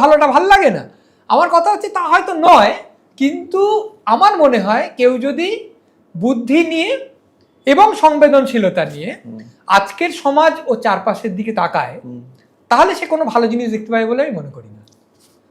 ভালোটা ভালো লাগে না। আমার কথা হচ্ছে তা হয়তো নয় কিন্তু আমার মনে হয় কেউ যদি বুদ্ধি নিয়ে এবং সংবেদনশীলতা নিয়ে আজকের সমাজ ও চারপাশের দিকে তাকায় তাহলে সে কোনো ভালো জিনিস দেখতে পাবে বলে আমি মনে করি না।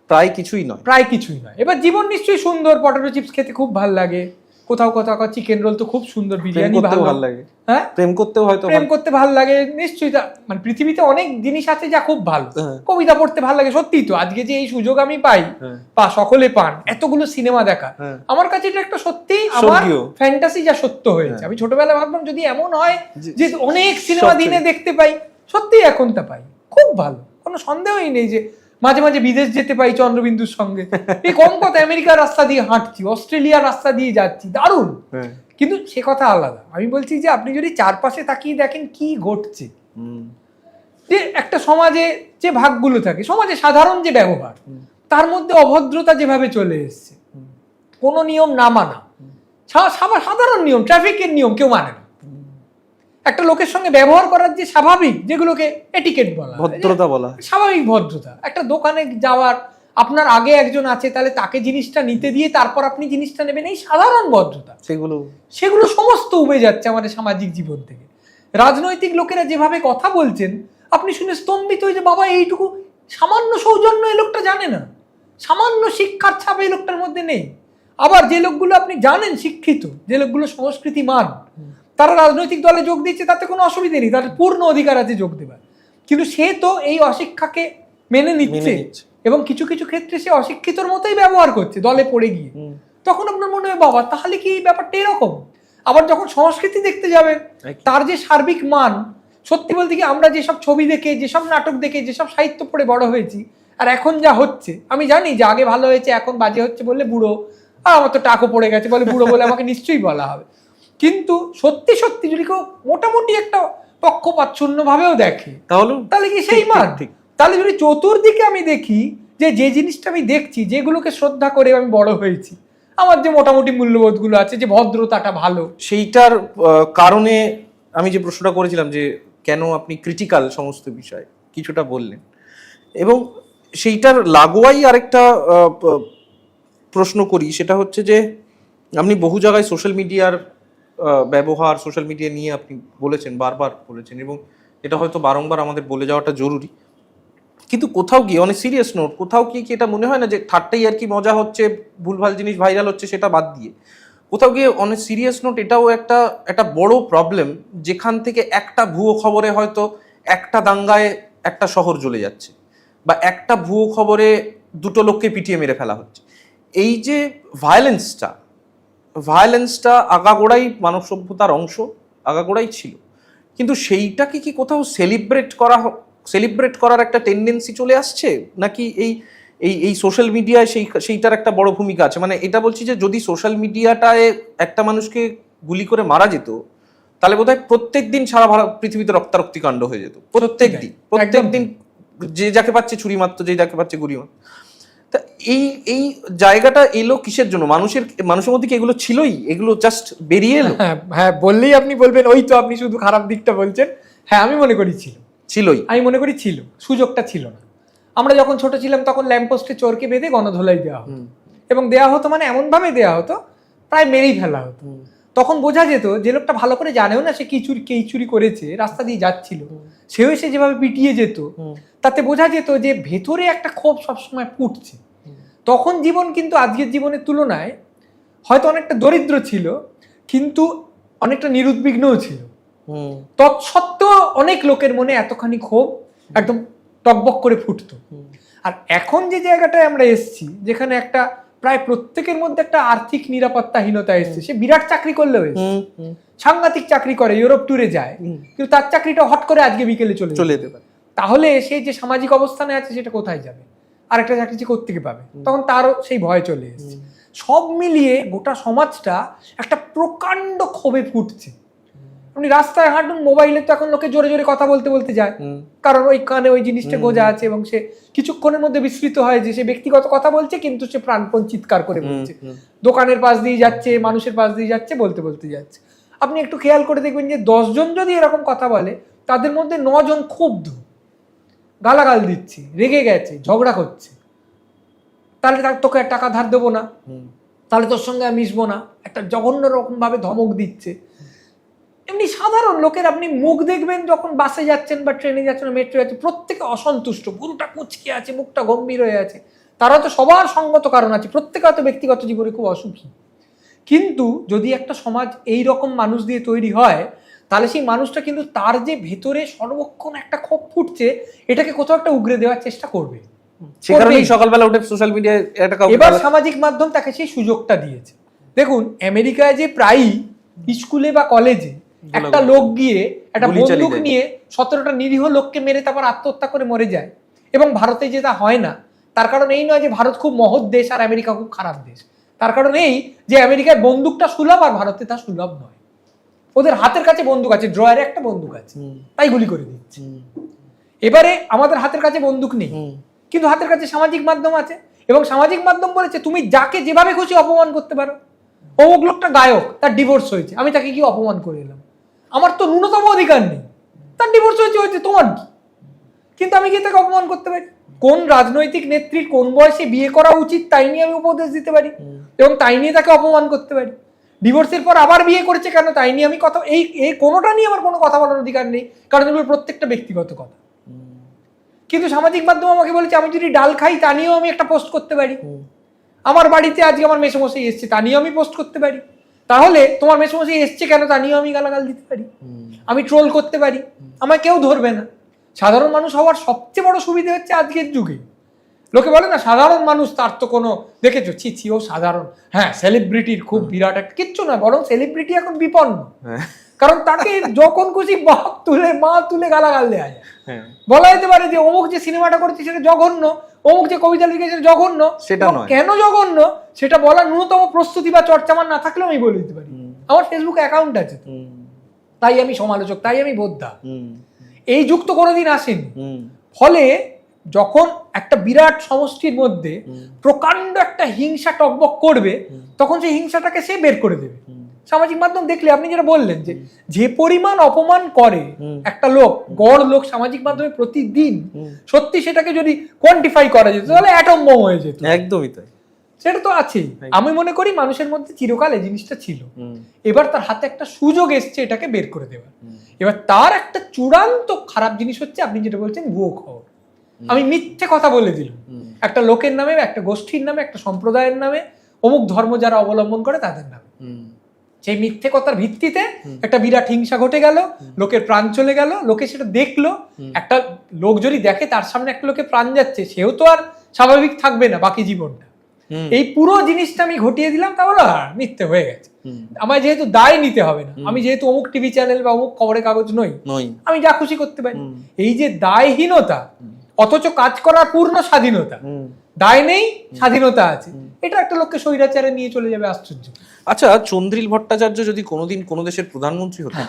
প্রায় কিছুই নয়। প্রায় কিছুই নয়। এবার জীবন নিশ্চয়ই সুন্দর পটেটো চিপস খেতে খুব ভালো লাগে। কোথাও কোথাও চিকেন রোল তো খুব সুন্দর বিরিয়ানি ভালো। লাগে। হ্যাঁ? প্রেম করতেও হয়তো প্রেম করতে ভালো লাগে নিশ্চয়ই মানে পৃথিবীতে অনেক জিনিস আছে যা খুব ভালো। হ্যাঁ। কবিতা পড়তে ভালো লাগে সত্যি তো। আজকে যে এই সুযোগ আমি পাই হ্যাঁ। বা সকলে পান এতগুলো সিনেমা দেখা। হ্যাঁ। আমার কাছে এটা একটা সত্যি আমার ফ্যান্টাসি যা সত্য হয়েছে। হ্যাঁ। আমি ছোটবেলায় ভাবলাম যদি এমন হয় যে- যে অনেক সিনেমা দিনে দেখতে পাই সত্যি এখন তা পাই। খুব ভালো। কোনো সন্দেহই নেই যে মাঝে মাঝে বিদেশ যেতে পাই চন্দ্রবিন্দুর সঙ্গে। এই কম কথা আমেরিকার রাস্তা দিয়ে হাঁটছি অস্ট্রেলিয়ার রাস্তা দিয়ে যাচ্ছি দারুণ। হ্যাঁ। কিন্তু সে কথা আলাদা। আমি বলছি যে আপনি যদি চারপাশে তাকিয়ে দেখেন কি ঘটছে। যে একটা সমাজে যে ভাগগুলো থাকে সমাজে সাধারণ যে ব্যবহার তার মধ্যে অভদ্রতা যেভাবে চলে এসছে কোনো নিয়ম না মানা। সাধারণ নিয়ম ট্রাফিকের নিয়ম কেউ মানে না। একটা লোকের সঙ্গে ব্যবহার করার যে স্বাভাবিক যেগুলোকে এটিকেট বলা ভদ্রতা বলা স্বাভাবিক ভদ্রতা। একটা দোকানে যাওয়ার আপনার আগে একজন আছে তাহলে তাকে জিনিসটা নিতে দিয়ে তারপর আপনি জিনিসটা নেবেন। এই সাধারণ ভদ্রতা। সেগুলো সেগুলো সমস্ত উবে যাচ্ছে আমাদের সামাজিক জীবন থেকে। রাজনৈতিক লোকেরা যেভাবে কথা বলছেন আপনি শুনে স্তম্ভিত হয়ে যে বাবা এইটুকু সামান্য সৌজন্য এই লোকটা জানে না। সামান্য শিক্ষার ছাপ এই লোকটার মধ্যে নেই। আবার যে লোকগুলো আপনি জানেন শিক্ষিত যে লোকগুলো সংস্কৃতি মান তারা রাজনৈতিক দলে যোগ দিচ্ছে তাতে কোনো অসুবিধা নেই তাদের পূর্ণ অধিকার আছে যোগ দেবার। কিন্তু সে তো এই অশিক্ষাকে মেনে নিচ্ছে। এবং কিছু কিছু ক্ষেত্রে সে অশিক্ষিতর মতোই ব্যবহার করছে দলে পড়ে গিয়ে। তখন আপনার মনে হয় বাবা তাহলে কি এই ব্যাপারটা এরকম? আবার যখন সংস্কৃতি দেখতে যাবেন একই। তার যে সার্বিক মান সত্যি বলতে কি আমরা যেসব ছবি দেখে যেসব নাটক দেখে যেসব সাহিত্য পড়ে বড় হয়েছি আর এখন যা হচ্ছে আমি জানি যে আগে ভালো হয়েছে এখন বাজে হচ্ছে বললে বুড়ো আর আমার তো টাকও পড়ে গেছে বলে বুড়ো বলে আমাকে নিশ্চয়ই বলা হবে। কিন্তু সত্যি সত্যি যদি কেউ মোটামুটি একটা ভাবেও দেখে তাহলে তাহলে কি সেই মান। তাহলে যদি চতুর্দিকে আমি দেখি যে যে জিনিসটা আমি দেখছি যেগুলোকে শ্রদ্ধা করে আমি বড় হয়েছি আমার যে মোটামুটি মূল্যবোধগুলো আছে যে ভদ্রতাটা ভালো। সেইটার কারণে আমি যে প্রশ্নটা করেছিলাম যে কেন আপনি ক্রিটিক্যাল সমস্ত বিষয় কিছুটা বললেন। এবং সেইটার লাগোয়াই আরেকটা প্রশ্ন করি সেটা হচ্ছে যে আপনি বহু জায়গায় সোশ্যাল মিডিয়ার ব্যবহার সোশ্যাল মিডিয়া নিয়ে আপনি বলেছেন, বারবার বলেছেন এবং এটা হয়তো বারংবার আমাদের বলে যাওয়াটা জরুরি। কিন্তু কোথাও গিয়ে অনেক সিরিয়াস নোট কোথাও কি কি এটা মনে হয় না যে ঠাট্টাই আর কি মজা হচ্ছে, ভুলভাল জিনিস ভাইরাল হচ্ছে সেটা বাদ দিয়ে? কোথাও গিয়ে অনেক সিরিয়াস নোট এটাও একটা একটা বড় প্রবলেম যেখান থেকে একটা ভুয়ো খবরে হয়তো একটা দাঙ্গায় একটা শহর জ্বলে যাচ্ছে বা একটা ভুয়ো খবরে দুটো লোককে পিটিয়ে মেরে ফেলা হচ্ছে। এই যে ভায়োলেন্সটা ভায়োলেন্সটা আগাগোড়াই মানব সভ্যতার অংশ আগাগোড়াই ছিল। কিন্তু সেইটাকে কি কোথাও সেলিব্রেট করা সেলিব্রেট করার একটা টেন্ডেন্সি চলে আসছে? নাকি এই এই এই সোশ্যাল মিডিয়ায় সেই সেইটার একটা বড় ভূমিকা আছে? মানে এটা বলছি যে যদি সোশ্যাল মিডিয়াটায় একটা মানুষকে গুলি করে মারা যেত তাহলে বোধহয় প্রত্যেক দিন সারা ভারত পৃথিবীতে রক্তারক্তি কাণ্ড হয়ে যেত। প্রত্যেক দিন প্রত্যেক দিন যে যাকে পাচ্ছে ছুরি মারতো যে যাকে পাচ্ছে গুলি মারতো তা এই এই জায়গাটা এলো কিসের জন্য? মানুষের মানুষের মধ্যে কি এগুলো ছিলই? এগুলো জাস্ট বেরিয়ে এলো? হ্যাঁ হ্যাঁ বললেই আপনি বলবেন ওই তো আপনি শুধু খারাপ দিকটা বলছেন। হ্যাঁ আমি মনে করি ছিল। ছিলই? আমি মনে করি ছিল। সুযোগটা ছিল না। আমরা যখন ছোট ছিলাম তখন ল্যাম্পপোস্টে চোরকে বেঁধে গণধোলাই দেওয়া হতো। এবং দেওয়া হতো মানে এমনভাবে দেওয়া হতো প্রায় মেরেই ফেলা হতো। তখন বোঝা যেত যে লোকটা ভালো করে জানেও না সে কি চুরি কে চুরি করেছে রাস্তা দিয়ে যাচ্ছিল। সেও এসে যেভাবে পিটিয়ে যেত। তাতে বোঝা যেত যে ভেতরে একটা ক্ষোভ সবসময় ফুটছে। তখন জীবন কিন্তু আজকের জীবনের তুলনায় হয়তো অনেকটা দরিদ্র ছিল কিন্তু অনেকটা নিরুদ্বিগ্নও ছিল। তৎসত্ত্বেও অনেক লোকের মনে এতখানি ক্ষোভ একদম টকবক করে ফুটতো। আর এখন যে জায়গাটায় আমরা এসেছি যেখানে একটা প্রায় প্রত্যেকের মধ্যে একটা আর্থিক নিরাপত্তাহীনতা এসছে সে বিরাট চাকরি করলেও এসছে। সাংঘাতিক চাকরি করে ইউরোপ ট্যুরে যায় কিন্তু তার চাকরিটা হট করে আজকে বিকেলে চলে চলে যেতে পারে। তাহলে সে যে সামাজিক অবস্থানে আছে সেটা কোথায় যাবে? আর একটা চাকরি সে কোথেকে পাবে? তখন তারও সেই ভয় চলে এসেছে। সব মিলিয়ে গোটা সমাজটা একটা প্রকাণ্ড ক্ষোভে ফুটছে। আপনি রাস্তায় হাঁটুন মোবাইলে তো এখন লোকে জোরে জোরে কথা বলতে বলতে যায়। কারণ ওই কানে ওই জিনিসটা গোজা আছে এবং সে কিছুক্ষণের মধ্যে বিস্মৃত হয় যে সে ব্যক্তিগত কথা বলছে কিন্তু সে প্রাণপণ চিৎকার করে বলছে। দোকানের পাশ দিয়ে যাচ্ছে মানুষের পাশ দিয়ে যাচ্ছে বলতে বলতে যাচ্ছে। আপনি একটু খেয়াল করে দেখবেন যে দশজন যদি এরকম কথা বলে তাদের মধ্যে নজন ক্ষুব্ধ। গালাগাল দিচ্ছে রেগে গেছে ঝগড়া করছে। তাহলে তার তোকে টাকা ধার দেবো না। তাহলে তোর সঙ্গে আমি মিশবো না। একটা জঘন্য রকম ভাবে ধমক দিচ্ছে। এমনি সাধারণ লোকের আপনি মুখ দেখবেন যখন বাসে যাচ্ছেন বা ট্রেনে যাচ্ছেন মেট্রো যাচ্ছেন প্রত্যেকে অসন্তুষ্ট। পুরোটা কুচকে আছে মুখটা গম্ভীর হয়ে আছে। তারা তো সবার সঙ্গত কারণ আছে। প্রত্যেকে হয়তো ব্যক্তিগত জীবনে খুব অসুখী। কিন্তু যদি একটা সমাজ এই রকম মানুষ দিয়ে তৈরি হয় তাহলে সেই মানুষটা কিন্তু তার যে ভেতরে সর্বক্ষণ একটা ক্ষোভ ফুটছে এটাকে কোথাও একটা উগরে দেওয়ার চেষ্টা করবে। সকালবেলা উঠে সোশ্যাল মিডিয়ায় এবার সামাজিক মাধ্যম তাকে সেই সুযোগটা দিয়েছে। দেখুন আমেরিকায় যে প্রায়ই স্কুলে বা কলেজে একটা লোক গিয়ে একটা বন্দুক নিয়ে সতেরোটা নিরীহ লোককে মেরে তারপর আত্মহত্যা করে মরে যায়। এবং ভারতে যেটা হয় না তার কারণ এই নয় যে ভারত খুব মহৎ দেশ আর আমেরিকা খুব খারাপ দেশ। তার কারণ এই যে আমেরিকায় বন্দুকটা সুলভ আর ভারতে তা সুলভ নয়। ওদের হাতের কাছে বন্দুক আছে ড্রয়ারে একটা বন্দুক আছে। তাই গুলি করে দিচ্ছে। এবারে আমাদের হাতের কাছে বন্দুক নেই। কিন্তু হাতের কাছে সামাজিক মাধ্যম আছে এবং সামাজিক মাধ্যম বলেছে তুমি যাকে যেভাবে খুশি অপমান করতে পারো। অমুক লোকটা গায়ক তার ডিভোর্স হয়েছে। আমি তাকে কি অপমান করে এলাম। আমার তো ন্যূনতম অধিকার নেই। তার ডিভোর্স হয়েছে হয়েছে তোমার কি? কিন্তু আমি কি তাকে অপমান করতে পারি। কোন রাজনৈতিক নেত্রীর কোন বয়সে বিয়ে করা উচিত তাই নিয়ে আমি উপদেশ দিতে পারি। এবং তাই নিয়ে তাকে অপমান করতে পারি। ডিভোর্সের পর আবার বিয়ে করেছে কেন তাই নিয়ে আমি কথা এই এই কোনোটা নিয়ে আমার কোনো কথা বলার অধিকার নেই। কারণ এগুলো প্রত্যেকটা ব্যক্তিগত কথা। কিন্তু সামাজিক মাধ্যম আমাকে বলেছে আমি যদি ডাল খাই তা নিয়েও আমি একটা পোস্ট করতে পারি। আমার বাড়িতে আজকে আমার মেসমশাই এসছে তা নিয়েও আমি পোস্ট করতে পারি। তাহলে তোমার মেসমশাই এসছে কেন তা নিয়েও আমি গালাগাল দিতে পারি। আমি ট্রোল করতে পারি। আমায় কেউ ধরবে না। সাধারণ মানুষ হওয়ার সবচেয়ে বড় সুবিধা হচ্ছে আজকের যুগে। লোকে বলে না সাধারণ মানুষ তার তো কোনো দেখেছ? ছি ছি ও সাধারণ। হ্যাঁ সেলিব্রিটির খুব বিরাট একটা কিচ্ছু না বরং সেলিব্রিটি এখন বিপন্ন। হ্যাঁ, কারণ তাকে যখন খুশি বাপ তুলে মা তুলে গালাগাল দেওয়া যায়। হ্যাঁ, বলা যেতে পারে যে অমুক যে সিনেমাটা করেছে সেটা জঘন্য অমুক যে কবিতা লিখেছে জঘন্য। সেটা নয়। কেন জঘন্য? সেটা বলার ন্যূনতম প্রস্তুতি বা চর্চা আমার না থাকলেও আমি বলে দিতে পারি। আমার ফেসবুক অ্যাকাউন্ট আছে তাই আমি সমালোচক তাই আমি বোদ্ধা। এই যুক্ত কোনোদিন আসেনি। ফলে যখন একটা বিরাট সমষ্টির মধ্যে প্রকাণ্ড একটা হিংসা টকবক করবে তখন সেই হিংসাটাকে সে বের করে দেবে। সামাজিক মাধ্যম দেখলে আপনি যেটা বললেন যে যে পরিমাণ অপমান করে একটা লোক গড় লোক সামাজিক মাধ্যমে প্রতিদিন সত্যি সেটাকে যদি কোয়ান্টিফাই করা যেত তাহলে অ্যাটম বোম হয়ে যেত। একদমই তাই। সেটা তো আছেই। আমি মনে করি মানুষের মধ্যে চিরকাল এই জিনিসটা ছিল। এবার তার হাতে একটা সুযোগ এসছে এটাকে বের করে দেওয়ার এবার তার একটা চূড়ান্ত খারাপ জিনিস হচ্ছে আপনি যেটা বলছেন ভুয়ো খবর। আমি মিথ্যে কথা বলে দিলাম একটা লোকের নামে একটা গোষ্ঠীর নামে একটা সম্প্রদায়ের নামে অমুক ধর্ম যারা অবলম্বন করে তাদের নামে। সেই মিথ্যে কথার ভিত্তিতে একটা বিরাট হিংসা ঘটে গেল লোকের প্রাণ চলে গেল লোকে সেটা দেখল। একটা লোক যদি দেখে তার সামনে একটা লোকে প্রাণ যাচ্ছে সেও তো আর স্বাভাবিক থাকবে না বাকি জীবনটা। এই পুরো জিনিসটা আমি ঘটিয়ে দিলাম তাহলে আর মিথ্যে হয়ে গেছে। আমায় যেহেতু দায় নিতে হবে না আমি যেহেতু অমুক টিভি চ্যানেল বা অমুক খবরের কাগজ নই আমি যা খুশি করতে পারি। এই যে দায়হীনতা অথচ কাজ করার পূর্ণ স্বাধীনতা। দায় নেই স্বাধীনতা আছে। এটা একটা লোককে স্বৈরাচারে নিয়ে চলে যাবে আশ্চর্য। আচ্ছা চন্দ্রিল ভট্টাচার্য যদি কোনোদিন কোনো দেশের প্রধানমন্ত্রী হতেন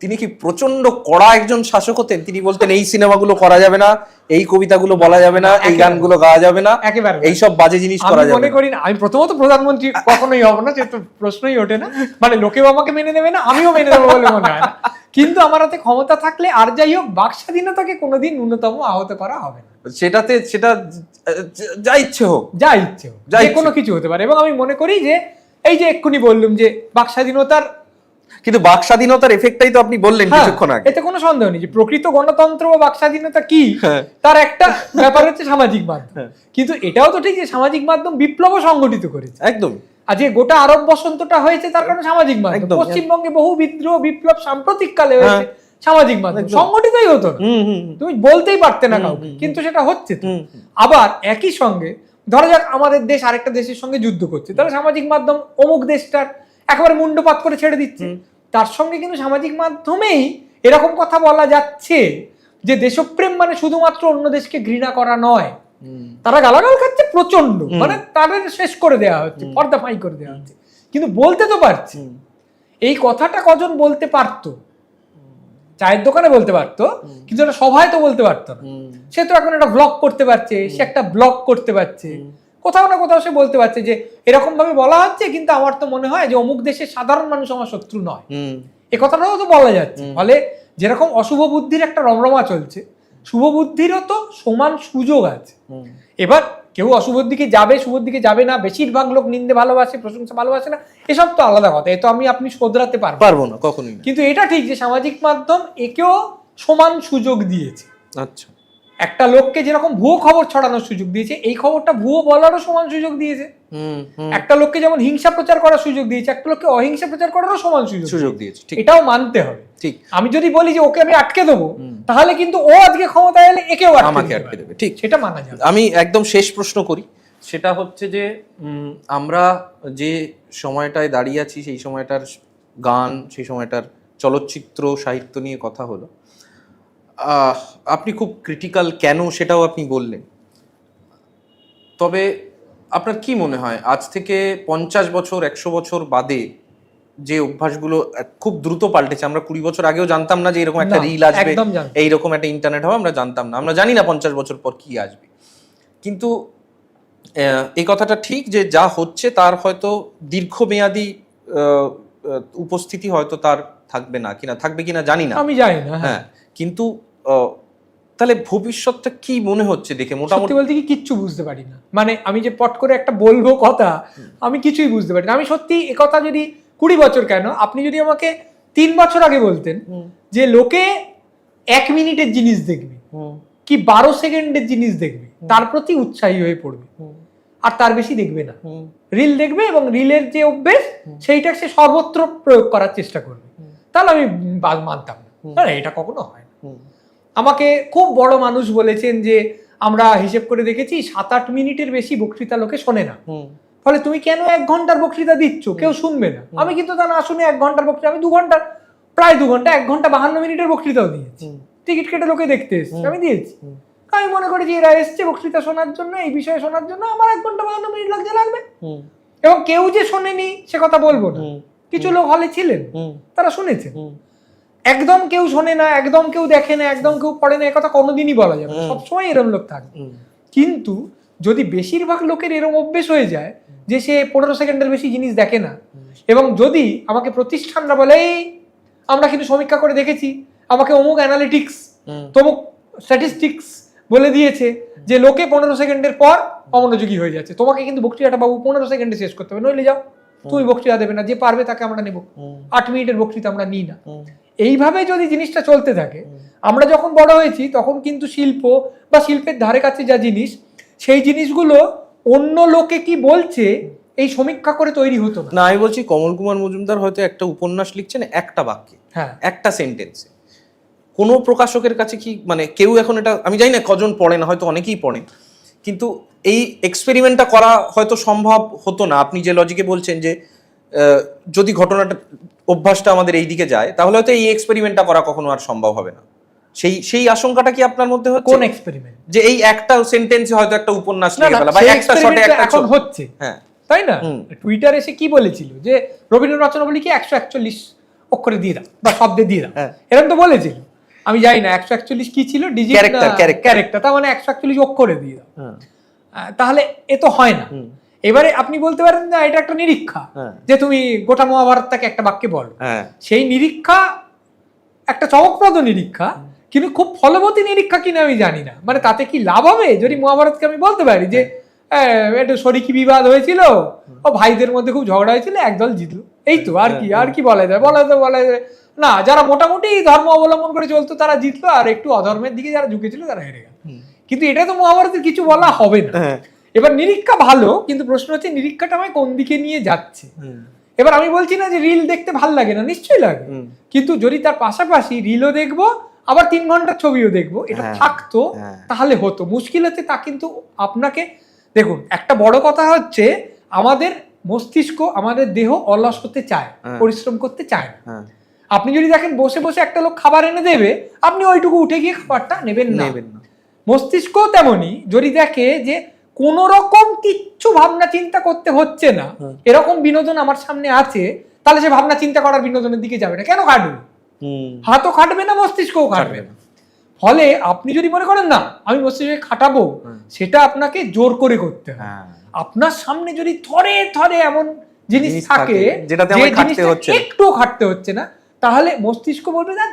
তিনি কি প্রচণ্ড কড়া একজন শাসক হতেন? তিনি বলতেন এই সিনেমাগুলো করা যাবে না এই কবিতাগুলো বলা যাবে না এই গানগুলো গাওয়া যাবে না একেবারে। এই সব বাজে জিনিস করা যাবে মনে করি না আমি প্রথমত প্রধানমন্ত্রী কখনোই হব না সে তো প্রশ্নই ওঠে না। মানে লোকেও আমাকে মেনে নেবে না আমিও মেনে নেব বলে মনে হয় না। কিন্তু আমার হাতে ক্ষমতা থাকলে আর যাই হোক বাক স্বাধীনতাকে কোনোদিন ন্যূনতম আহত করা হবে না। সেটাতে সেটা যা- ইচ্ছে হোক। যা ইচ্ছে হোক, যা যে কোনো কিছু হতে পারে। এবং আমি মনে করি যে এই যে এক্ষুনি বললুম যে বাক স্বাধীনতার কিন্তু বাক স্বাধীনতার এফেক্টটাই তো আপনি বললেন হ্যাঁ, কিছুক্ষণ আগে। এতে কোনো সন্দেহ নেই যে প্রকৃত গণতন্ত্র বা বাক স্বাধীনতা কি হ্যাঁ। তার একটা ব্যাপার হচ্ছে সামাজিক মাধ্যম। হ্যাঁ। কিন্তু এটাও তো ঠিক যে সামাজিক মাধ্যম বিপ্লব সংগঠিত করেছে। একদম। আজকে গোটা আরব বসন্তটা হয়েছে তার কারণে সামাজিক মাধ্যম। পশ্চিমবঙ্গে বহু বিদ্রোহ বিপ্লব সাম্প্রতিক কালে হয়েছে সামাজিক মাধ্যম। সংগঠিতই হতো না। তুমি বলতেই পারতে না কাউকে কিন্তু সেটা হচ্ছে আবার একই সঙ্গে ধরা যাক আমাদের দেশ আরেকটা দেশের সঙ্গে যুদ্ধ করছে। তাহলে সামাজিক মাধ্যম অমুক দেশটার একেবারে মুন্ডপাত করে ছেড়ে দিচ্ছে। তার সঙ্গে কিন্তু সামাজিক মাধ্যমেই এরকম কথা বলা যাচ্ছে যে দেশপ্রেম মানে শুধুমাত্র অন্য দেশকে ঘৃণা করা নয়। তারা গালাগাল খাচ্ছে প্রচণ্ড মানে তাদের শেষ করে দেওয়া হচ্ছে পর্দাফাই করে দেওয়া হচ্ছে। কিন্তু বলতে তো পারছে। এই কথাটা কজন বলতে পারতো? চায়ের দোকানে বলতে পারতো কিন্তু এটা সভায় তো বলতে পারতো না। সে তো এখন একটা ব্লগ করতে পারছে সে একটা ব্লগ করতে পারছে। কোথাও না কোথাও সে বলতে পারছে যে এরকম ভাবে বলা হচ্ছে কিন্তু আমার তো মনে হয় যে অমুক দেশের সাধারণ মানুষ আমার শত্রু নয়। এ কথাটাও তো বলা যাচ্ছে। ফলে যেরকম অশুভ বুদ্ধির একটা রমরমা চলছে শুভ বুদ্ধিরও তো সমান সুযোগ আছে। এবার কেউ অশুভর দিকে যাবে শুভর দিকে যাবে না বেশিরভাগ লোক নিন্দে ভালোবাসে প্রশংসা ভালোবাসে না এসব তো আলাদা কথা। এতো তো আমি আপনি শোধরাতে পারব। পারব না কখনোই কিন্তু এটা ঠিক যে সামাজিক মাধ্যম একেও সমান সুযোগ দিয়েছে। আচ্ছা। একটা লোককে যেরকম ভুয়ো খবর ছড়ানোর সুযোগ দিয়েছে এই খবরটা ভুয়ো বলারও সমান সুযোগ দিয়েছে। একটা লোককে যেমন হিংসা প্রচার করার সুযোগ দিয়েছে একটা লোককে অহিংসা প্রচার করারও সমান সুযোগ সুযোগ দিয়েছে। এটাও মানতে হবে। ঠিক। আমি যদি বলি যে ওকে আমি আটকে দেবো তাহলে কিন্তু ও আজকে ক্ষমতায় এলে একেও আমাকে আটকে দেবে ঠিক। সেটা মানা যাবে। আমি একদম শেষ প্রশ্ন করি সেটা হচ্ছে যে আমরা যে সময়টায় দাঁড়িয়ে আছি সেই সময়টার গান সেই সময়টার চলচ্চিত্র সাহিত্য নিয়ে কথা হলো আপনি খুব ক্রিটিক্যাল কেন সেটাও আপনি বললেন। তবে আপনার কি মনে হয় আজ থেকে পঞ্চাশ বছর একশো বছর বাদে যে অভ্যাসগুলো খুব দ্রুত পাল্টেছে আমরা কুড়ি বছর আগেও জানতাম না যে এরকম একটা রিল আসবে। এইরকম একটা ইন্টারনেট হবে আমরা জানতাম না। আমরা জানি না পঞ্চাশ বছর পর কি আসবে। কিন্তু আহ, এই কথাটা ঠিক যে যা হচ্ছে তার হয়তো দীর্ঘমেয়াদী উপস্থিতি হয়তো তার থাকবে না কিনা থাকবে কিনা জানি না। আমি জানি না হ্যাঁ। হ্যাঁ কিন্তু তাহলে ভবিষ্যৎটা কি মনে হচ্ছে দেখে? মোটামুটি বলতে কি কিচ্ছু বুঝতে পারি না। মানে আমি যে পট করে একটা বলব কথা আমি কিছুই বুঝতে পারি না। আমি সত্যি এ কথা যদি কুড়ি বছর কেন আপনি যদি আমাকে তিন বছর আগে বলতেন যে লোকে এক মিনিটের জিনিস দেখবে কি বারো সেকেন্ডের জিনিস দেখবে তার প্রতি উৎসাহী হয়ে পড়বে। আর তার বেশি দেখবে না। রিল দেখবে এবং রিলের যে অভ্যেস সেইটা সে সর্বত্র প্রয়োগ করার চেষ্টা করবে। তাহলে আমি মানতাম না, এটা কখনো হয় না। আমাকে খুব বড় মানুষ বলেছেন যে আমরা হিসেব করে দেখেছি সাত আট মিনিটের বেশি বক্তৃতা লোকে শোনে না। ফলে তুমি কেন এক ঘণ্টার বক্তৃতা দিচ্ছ? কেউ শুনবে না। আমি কিন্তু তা না শুনে এক ঘণ্টার বক্তৃতা আমি দু ঘণ্টার প্রায় দু ঘণ্টা এক ঘণ্টা বাহান্ন মিনিটের বক্তৃতাও দিয়েছি। টিকিট কেটে লোকে দেখতে এসছে আমি দিয়েছি। আমি মনে করি যে এরা এসছে বক্তৃতা শোনার জন্য এই বিষয়ে শোনার জন্য আমার এক ঘণ্টা বাহান্ন মিনিট লাগছে লাগবে। এবং কেউ যে শোনেনি সে কথা বলব না। কিছু লোক হলে ছিলেন তারা শুনেছেন। একদম কেউ শোনে না একদম কেউ দেখে না একদম কেউ পড়ে না কথা কোনোদিনই বলা যাবে। সবসময় এরম লোক থাকবে কিন্তু যদি বেশিরভাগ লোকের এরম অভ্যেস হয়ে যায় যে সে পনেরো সেকেন্ডের বেশি জিনিস দেখে না এবং যদি আমাকে প্রতিষ্ঠানরা বলে "এই, আমরা কিন্তু সমীক্ষা করে দেখেছি আমাকে অমুক অ্যানালিটিক্স তমুক স্ট্যাটিস্টিক্স বলে দিয়েছে যে লোকে পনেরো সেকেন্ডের পর অমনোযোগী হয়ে যাচ্ছে। তোমাকে কিন্তু বক্তৃতাটা বাবু পনেরো সেকেন্ডে শেষ করতে হবে নইলে যাও। তুমি বক্তৃতা দেবে না যে পারবে তাকে আমরা নেব। আট মিনিটের বক্তৃতা আমরা নিই না। এইভাবে যদি জিনিসটা চলতে থাকে আমরা যখন বড় হয়েছি তখন কিন্তু শিল্প বা শিল্পের ধারে কাছে যা জিনিস সেই জিনিসগুলো অন্য লোকে কি বলছে এই সমীক্ষা করে তৈরি হতো না। আমি বলছি কমল কুমার মজুমদার হয়তো একটা উপন্যাস লিখছেন একটা বাক্যে হ্যাঁ। একটা সেন্টেন্সে কোনো প্রকাশকের কাছে কি মানে কেউ এখন এটা আমি জানি না কজন পড়ে না হয়তো অনেকেই পড়ে কিন্তু এই এক্সপেরিমেন্টটা করা হয়তো সম্ভব হতো না। আপনি যে লজিকে বলছেন যে যদি ঘটনাটা অভ্যাসটা আমাদের এই দিকে যায় তাহলে হয়তো এই এক্সপেরিমেন্টটা করা কখনো আর সম্ভব হবে না। সেই সেই আশঙ্কাটা কি আপনার মধ্যে হচ্ছে? কোন এক্সপেরিমেন্ট যে এই একটা সেন্টেন্সে হয়তো একটা উপন্যাস লিখে ফেলা বা একটা শটে একটা এখন হচ্ছে। হ্যাঁ। তাই না। টুইটার এসে কি বলেছিল? যে রবীন্দ্র রচনাবলীকে একশো একচল্লিশ অক্ষরে দিয়ে দাও বা শব্দে দিয়ে দাও। হ্যাঁ। এরকম তো বলেছিল। আমি জানি না একশো একচল্লিশ কি ছিল? Digit Character, character. ক্যারেক্টার তার মানে একশো একচল্লিশ অক্ষরে দিয়ে দাও। তাহলে এ তো হয় না। এবারে আপনি বলতে পারেন না এটা একটা নিরীক্ষা হ্যাঁ। যে তুমি গোটা মহাভারতটাকে একটা বাক্যে বলো। হ্যাঁ। সেই নিরীক্ষা একটা চমকপ্রদ নিরীক্ষা কিন্তু খুব ফলবতী নিরীক্ষা কিনা আমি জানি না। মানে তাতে কি লাভ হবে? যদি মহাভারতকে আমি বলতে পারি যে আহ, একটু শরিকি বিবাদ হয়েছিল ও ভাইদের মধ্যে খুব ঝগড়া হয়েছিল একদল জিতলো। এই তো আর কি আর কি বলা যায়? বলা যায় বলা যায়। না যারা মোটামুটি ধর্ম অবলম্বন করে চলতো তারা জিতলো আর একটু অধর্মের দিকে যারা ঝুঁকেছিল তারা হেরে গেল। কিন্তু এটা তো মহাভারতের কিছু বলা হবে না। হ্যাঁ। এবার নিরীক্ষা ভালো কিন্তু প্রশ্ন হচ্ছে নিরীক্ষাটা আমায় কোন দিকে নিয়ে যাচ্ছে? এবার আমি বলছি না যে রিল দেখতে ভালো লাগে না নিশ্চয়ই লাগে। কিন্তু যদি তার পাশাপাশি রিলও দেখব আবার তিন ঘণ্টার ছবিও দেখব এটা হ্যাঁ, থাকতো হ্যাঁ। তাহলে হতো। মুশকিল হচ্ছে তা কিন্তু আপনাকে দেখুন একটা বড় কথা হচ্ছে আমাদের মস্তিষ্ক আমাদের দেহ অলস হতে চায়। পরিশ্রম করতে চায় না। আপনি যদি দেখেন বসে বসে একটা লোক খাবার এনে দেবে আপনি ওইটুকু উঠে গিয়ে খাবারটা নেবেন নেবেন না। মস্তিষ্ক তেমনি যদি দেখে যে কোন রকম কিচ্ছু ভাবনা চিন্তা করতে হচ্ছে না এরকম বিনোদন আমার সামনে আছে তাহলে সে ভাবনা চিন্তা করার বিনোদনের দিকে যাবে না। কেন খাটবে? হাতও খাটবে না মস্তিষ্কও খাটবে না। ফলে আপনি যদি মনে করেন না আমি মস্তিষ্কে খাটাবো সেটা আপনাকে জোর করে করতে হবে। হ্যাঁ। আপনার সামনে যদি থরে থরে এমন জিনিস থাকে থাকে, যেটাতে যে খাটতে হচ্ছে না। খাটতে হচ্ছে না তাহলে মস্তিষ্ক বলবে না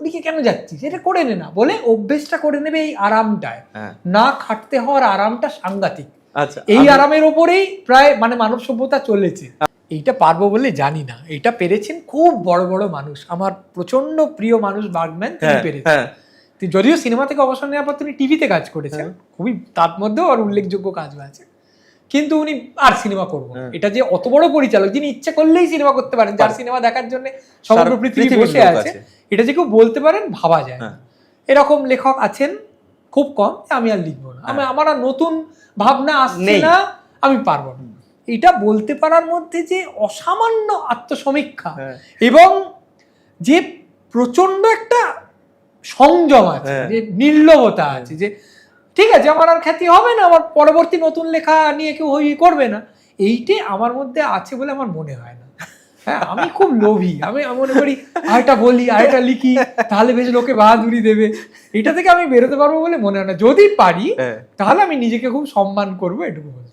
ওদিকে কেন যাচ্ছিস? এটা করে নে না। বলে অভ্যেসটা করে নেবে এই আরামটায়। হ্যাঁ। না খাটতে হওয়ার আরামটা সাংঘাতিক। আচ্ছা এই আরামের ওপরেই প্রায় মানে মানব সভ্যতা চলেছে। এইটা পারব বলে জানি না। এটা পেরেছেন খুব বড় বড় মানুষ। আমার প্রচণ্ড প্রিয় মানুষ বাগম্যান তিনি হ্যাঁ পেরেছেন। হ্যাঁ। যদিও সিনেমা থেকে অবসর নেওয়ার পর তিনি টিভিতে কাজ করেছেন। খুবই তার মধ্যেও আর উল্লেখযোগ্য কাজ আছে। কিন্তু উনি আর সিনেমা করব হ্যাঁ। এটা যে অত বড় পরিচালক যিনি ইচ্ছে করলেই সিনেমা করতে পারেন যার সিনেমা দেখার জন্য সমগ্র পৃথিবী বসে আছে। এটা যে কেউ বলতে পারেন ভাবা যায় হ্যাঁ। এরকম লেখক আছেন খুব কম আমি আর লিখব না আমি আমার আর নতুন ভাবনা আসছে হ্যাঁ। না আমি পারব না এটা বলতে পারার মধ্যে যে অসামান্য আত্মসমীক্ষা হ্যাঁ। এবং যে প্রচণ্ড একটা সংযম আছে হ্যাঁ। যে নির্লভতা আছে যে ঠিক আছে আমার আর খ্যাতি হবে না আমার পরবর্তী নতুন লেখা নিয়ে কেউ হই করবে না। এইটে আমার মধ্যে আছে বলে আমার মনে হয় না। হ্যাঁ আমি খুব লোভী আমি মনে করি আরেকটা বলি আরেকটা লিখি তাহলে বেশ লোকে বাহাদুরি দেবে। এটা থেকে আমি বেরোতে পারব বলে মনে হয় না। যদি পারি হ্যাঁ। তাহলে আমি নিজেকে খুব সম্মান করব এটুকু পারি